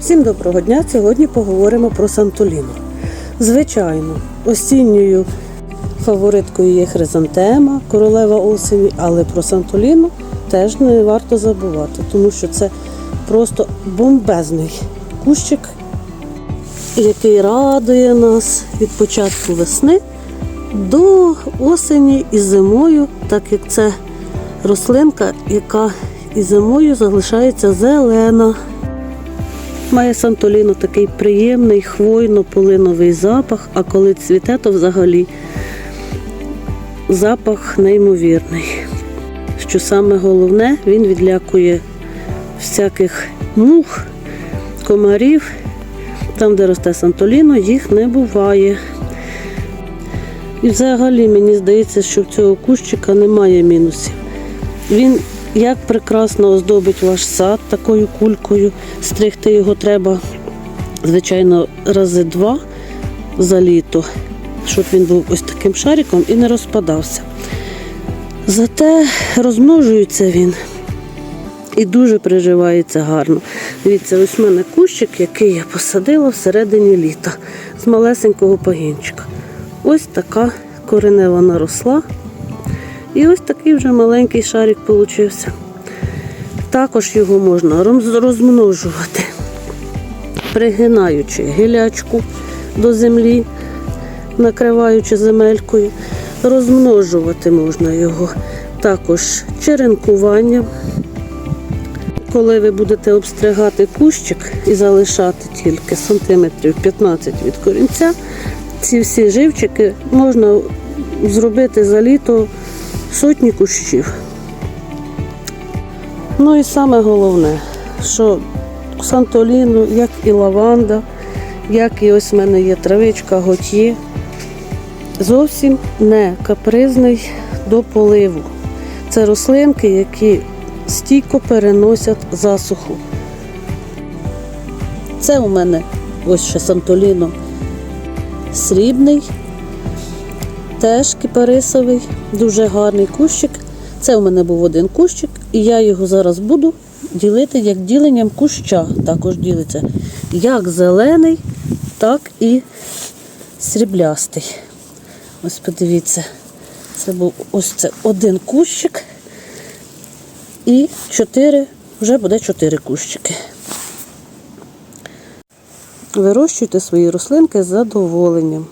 Всім доброго дня! Сьогодні поговоримо про Сантоліну. Звичайно, осінньою фавориткою є хризантема, королева осені, але про Сантоліну теж не варто забувати, тому що це просто бомбезний кущик, який радує нас від початку весни до осені і зимою, так як це рослинка, яка і зимою залишається зелена. Має Сантоліно такий приємний хвойно-полиновий запах, а коли цвіте, то взагалі запах неймовірний. Що саме головне, він відлякує всяких мух, комарів. Там, де росте Сантоліно, їх не буває. І взагалі мені здається, що в цього кущика немає мінусів. Він як прекрасно оздобить ваш сад такою кулькою. Стригти його треба, звичайно, рази два за літо, щоб він був ось таким шариком і не розпадався. Зате розмножується він і дуже приживається гарно. Дивіться, ось в мене кущик, який я посадила всередині літа з малесенького пагінчика. Ось така коренева наросла. І ось такий вже маленький шарик получився. Також його можна розмножувати, пригинаючи гілячку до землі, накриваючи земелькою. Розмножувати можна його також черенкуванням. Коли ви будете обстригати кущик і залишати тільки сантиметрів 15 від корінця, ці всі живчики можна зробити за літо сотні кущів. Ну і саме головне, що Сантоліну, як і лаванда, як і ось в мене є травичка готьє, зовсім не капризний до поливу. Це рослинки, які стійко переносять засуху. Це у мене ось ще Сантоліно срібний, теж кипарисовий, дуже гарний кущик. Це у мене був один кущик, і я його зараз буду ділити як діленням куща. Також ділиться як зелений, так і сріблястий. Ось подивіться, це був ось це один кущик і чотири, вже буде чотири кущики. Вирощуйте свої рослинки з задоволенням.